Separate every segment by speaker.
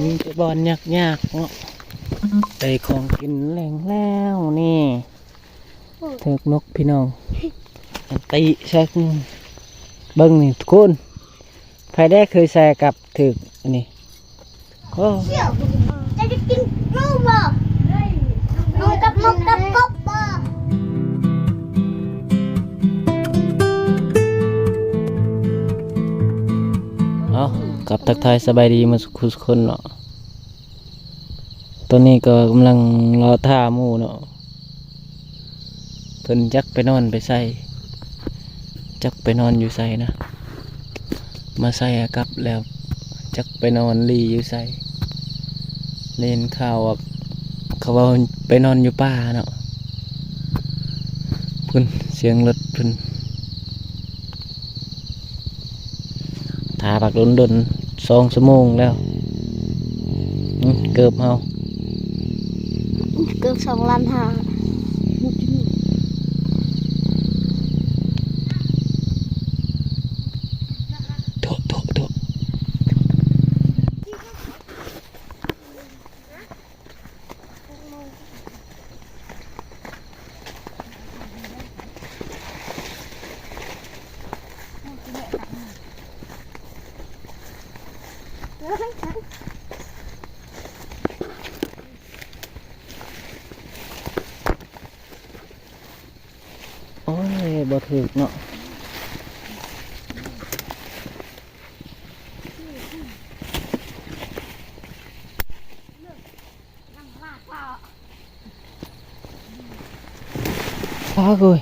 Speaker 1: มีแต่บอลยากยากๆเนาะได้ของกินแรงแล้วนี่เถิกนกพี่น้องอันติชักเบิ้งนี่ทุกคนใครได้เคยแซกับถึกอันนี้โอ้
Speaker 2: กลับ
Speaker 1: ทักทายสบายดีมาสุขสุขคนเนาะตอนนี้ก็กำลังรอท่ามู่เนาะเพิ่นจักไปนอนไปใส่จักไปนอนอยู่ใส่นะ มาใส่กับแล้วจักไปนอนรีอยู่ใส่เล่นข่าวว่าเขาว่าไปนอนอยู่ป่าเนาะเพุ่นเสียงรถเพุ่นทาบักดนดน องชั่วโมงแล้วเกือบเฮา
Speaker 2: เกือบสองล้านห้า
Speaker 1: ถึกเนาะ ฟ้าเอ้ย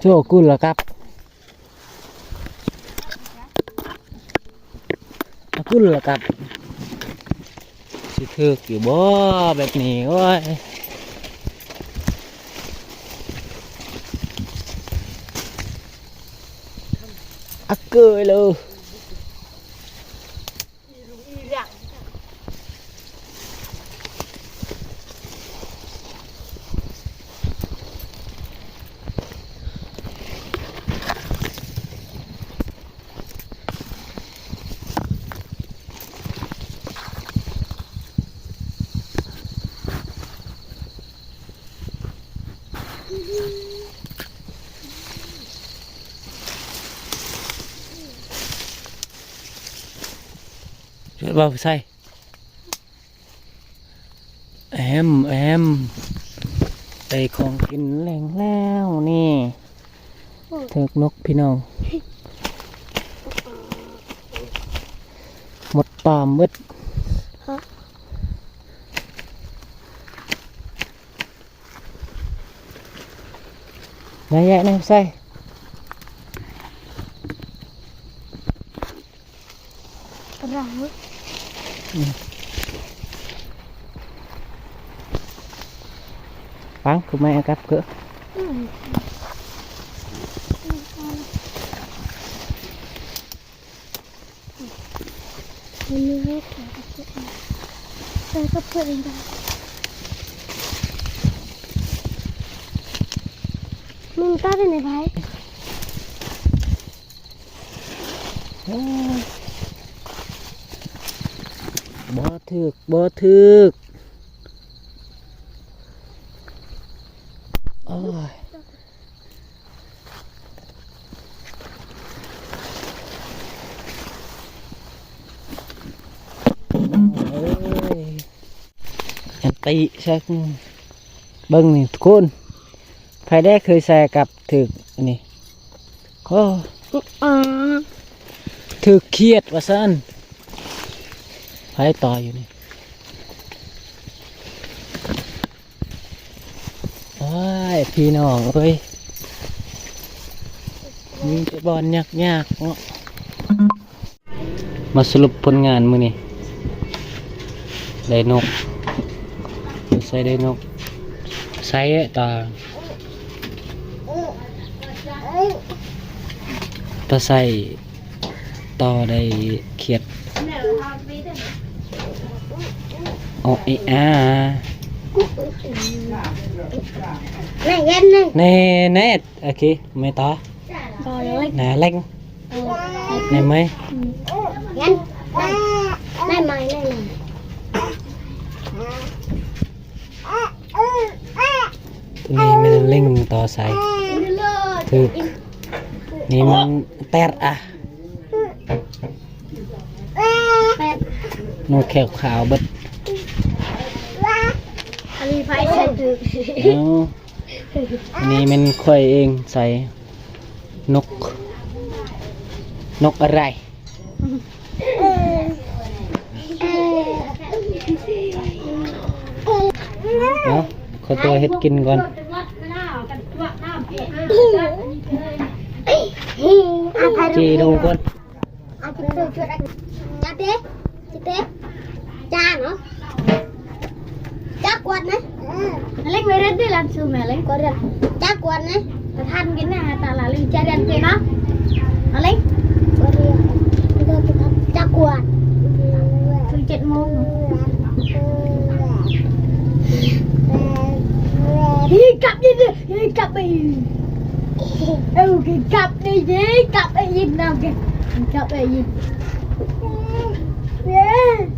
Speaker 1: โชกุลละครับอากุลละครับสิถึกอยู่บ่แบบนี้โอ้ยอักเกยเลยช่วย บ่าวใส่แอมแอมได้ของกินแรงแล้วนี่เถิกนกพี่น้องหมดป่ามืดนายแยะนะใส่
Speaker 2: bán của mẹ cắt cửa. Mình hết cả Đây này. Mình cắt này
Speaker 1: phải ถึกบ่ถึกโอ้ยยันติชักเบิ้งนี่ทุกคนใครได้เคยแซ่กับถึกนนี้โอ้ถึกเครียดว่าซั่น ไผต่ออยู่นี่โอ้ยพี่น้องเอ้ยมีแต่บอลยากยากๆเนาะมาสรุปผลงานมือนี่ได้นกใส่ได้นกใส่ตาตาใส่ต่อได้เขียด โอ้ยอ่า
Speaker 2: này em này
Speaker 1: เน่เน่โอเคไม่ต่อ
Speaker 2: rồi rồi
Speaker 1: หนาเล่งในไหม
Speaker 2: nhanh này mày này này
Speaker 1: ตัวนี้มันเล่งต่อใส่ถึกนี่มันแตดอะโนแขวขาวเบิด
Speaker 2: anh phải xem được
Speaker 1: เอาอันนี้มันค่อยเองใส่นก นกอะไรเอาขอตัวเฮ็ดกินก่อน จีดูก่อน
Speaker 2: anh cứ đưa cho anh cha tết cha tết cha nữa cha quần đấy lấy về đây đi làm sư kuat neh. Alik meret deh langsung alik quần Cak kuat neh. Tahan gini ya tak lalu cari yang kena. Alik. Korea. Itu kita cak kuat. Tujuh mau. Hiccup đi đi, hiccup đi. Ừ, hiccup đi đi, hiccup đi nào kìa. Hiccup đi.
Speaker 1: Yeah.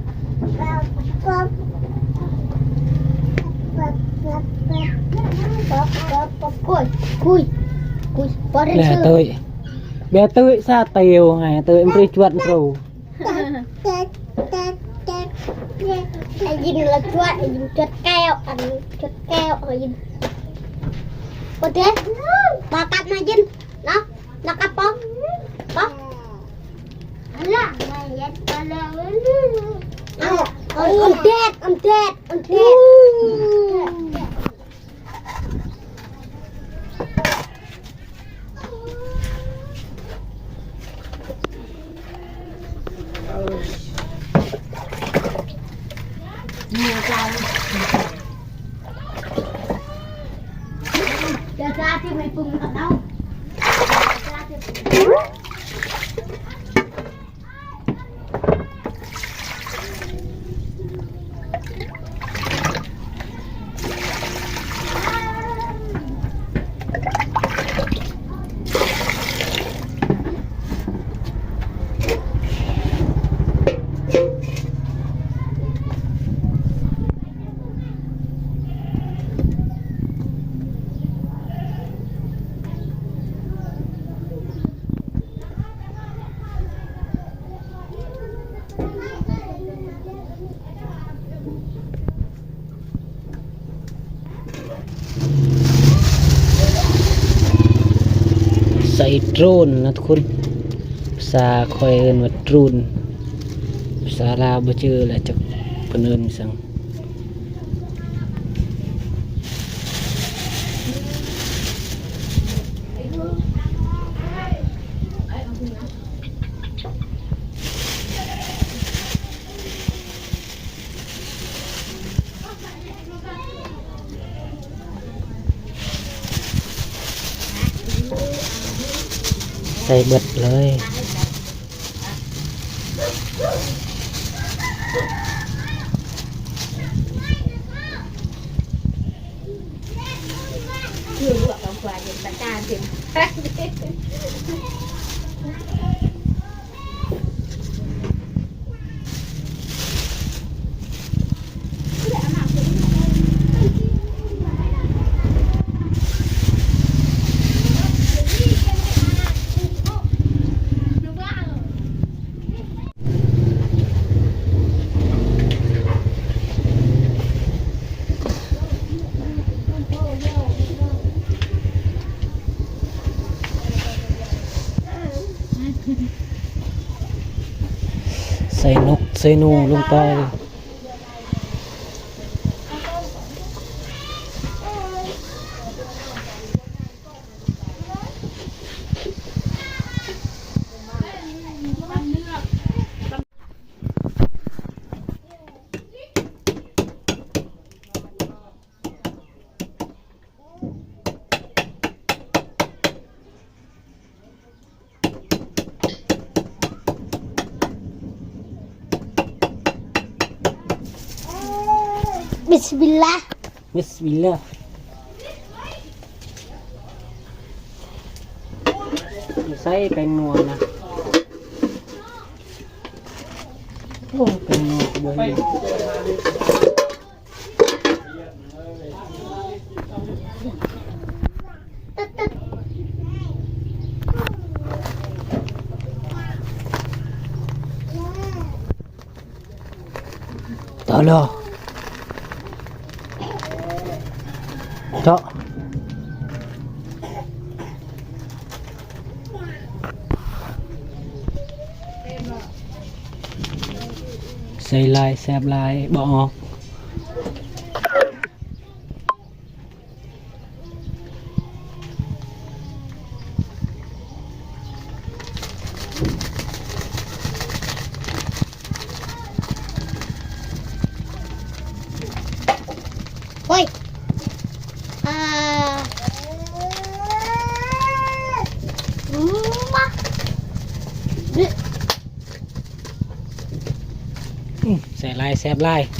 Speaker 1: ยวให้เตยมันไปจวดโปร
Speaker 2: Anh nhìn là chuột, anh nhìn chuột keo, anh chuột keo, anh nhìn Có thế, bà cặp này nhìn, đó, nó cặp bó, bó là mày dắt bà lỡ Ông chết, ông chết, nhiều chai chờ cha thì mày phun ở đâu?
Speaker 1: โดรนนะทุกคนภาษาคอยเอินว่าโดรนภาษาลาวบ่เจอแหละจักเพิ่นเอินสั่ง ใส่เบิดเลย sa
Speaker 2: inulong tayo. Bismillah. Bismillah. Saya penuh lah. Oh, penuh ako tolong
Speaker 1: ซส่ลา
Speaker 2: ยแซบลาบออก like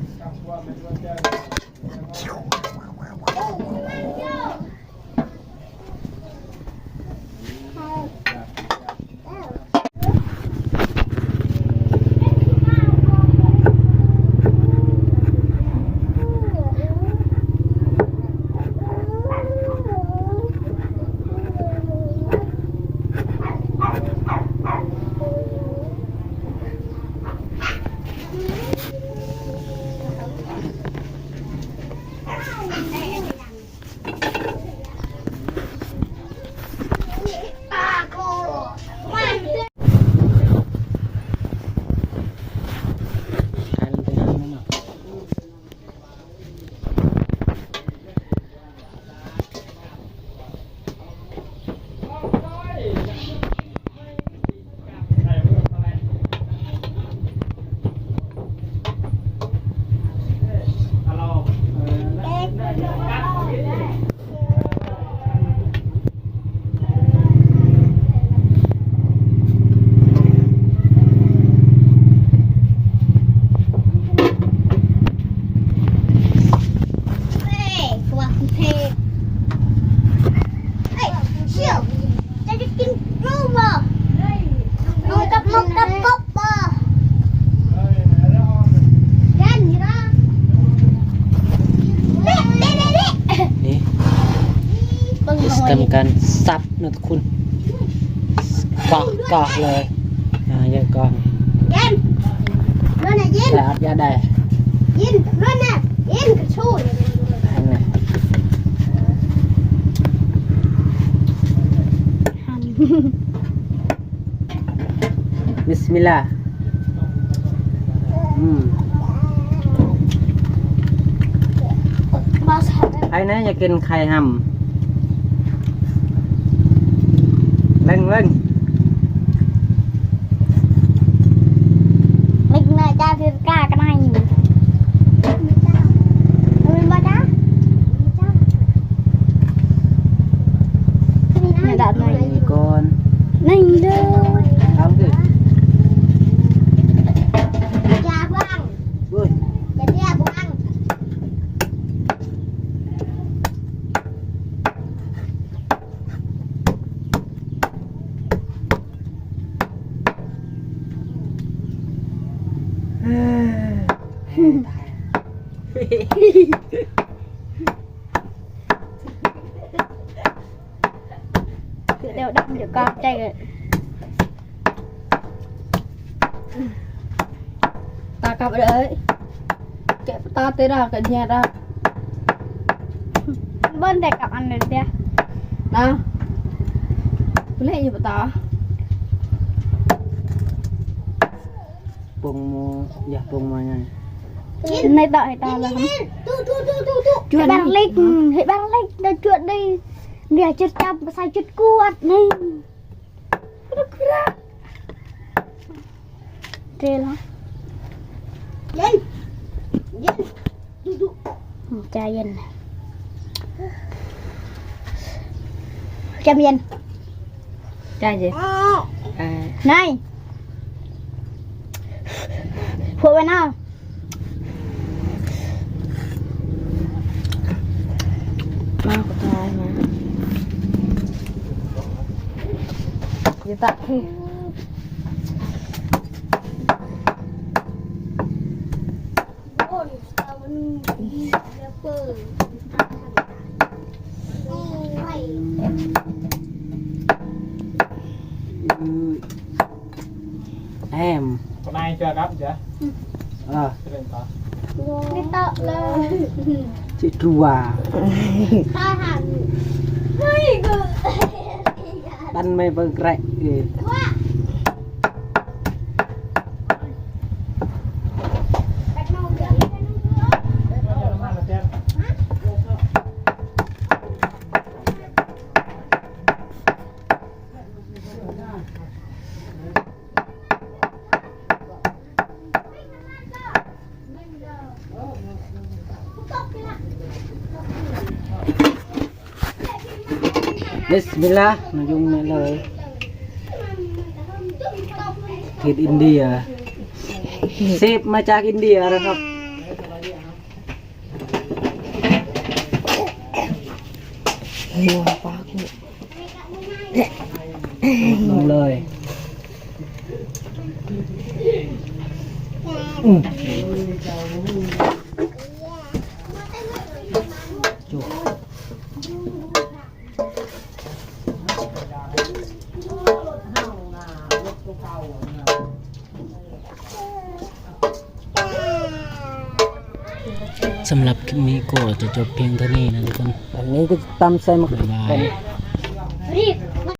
Speaker 2: ซับ
Speaker 1: นะทุกคน
Speaker 2: กอกก
Speaker 1: อกเลยอ่ย่ากอกเย็นเรื่อง
Speaker 2: ไนยินแล้ว
Speaker 1: อ
Speaker 2: ย่าได้เยิ
Speaker 1: นเรื่
Speaker 2: องไน
Speaker 1: เย็นกระชู
Speaker 2: ดบิสมิลลาห์อืมไอ้นะอยากกินไข่ห่ำ lên đều đâm được con chay rồi.
Speaker 3: Ta cặp đấy. Kẹp ta tới ra cái nhà ra
Speaker 2: bên đây cặp ăn được chưa?
Speaker 3: Nào lấy gì vậy ta
Speaker 2: bông dạ bông mà này. Này ừ, đợi tao là không? Chuyện bác lịch Hãy bác lịch Đã chuyện đi. Nghĩa chút chậm Sai chút cuột này. Trê lắm. Lên. Dân ừ, Cha dân này. Trăm dân Cha gì? À. À. Này. Phụ bên nào? ดูใจเย็นใจเย็น
Speaker 3: trai gì à
Speaker 2: นายพูดไว้นะ
Speaker 3: mau của trai mà gì ta thì
Speaker 2: โอ้ยเอามันเดี๋ยวเปิดโอ้ย
Speaker 1: แอม
Speaker 4: Hôm nay chưa gấp chưa?
Speaker 1: เออ
Speaker 4: Cho nên có.
Speaker 2: ไม่ตอบเลย
Speaker 1: จิตรัว
Speaker 2: ถ้าหันเฮ้ยกู
Speaker 1: ดันไม่เบิกแรกเออ
Speaker 2: ว่าแบกโน่เดี๋ยว
Speaker 4: Hôm nay là chết.
Speaker 1: บิสมิลลาห์มายุ่งนี่เลยเขตอินเดียเซฟมาจากอินเดียนะครับ
Speaker 3: nhiều quá cụ
Speaker 1: ลงเลยอืม จะจบเพียงเท่านี้นะทุกคน อันนี้ก็ตำใส่มะ
Speaker 2: รีบ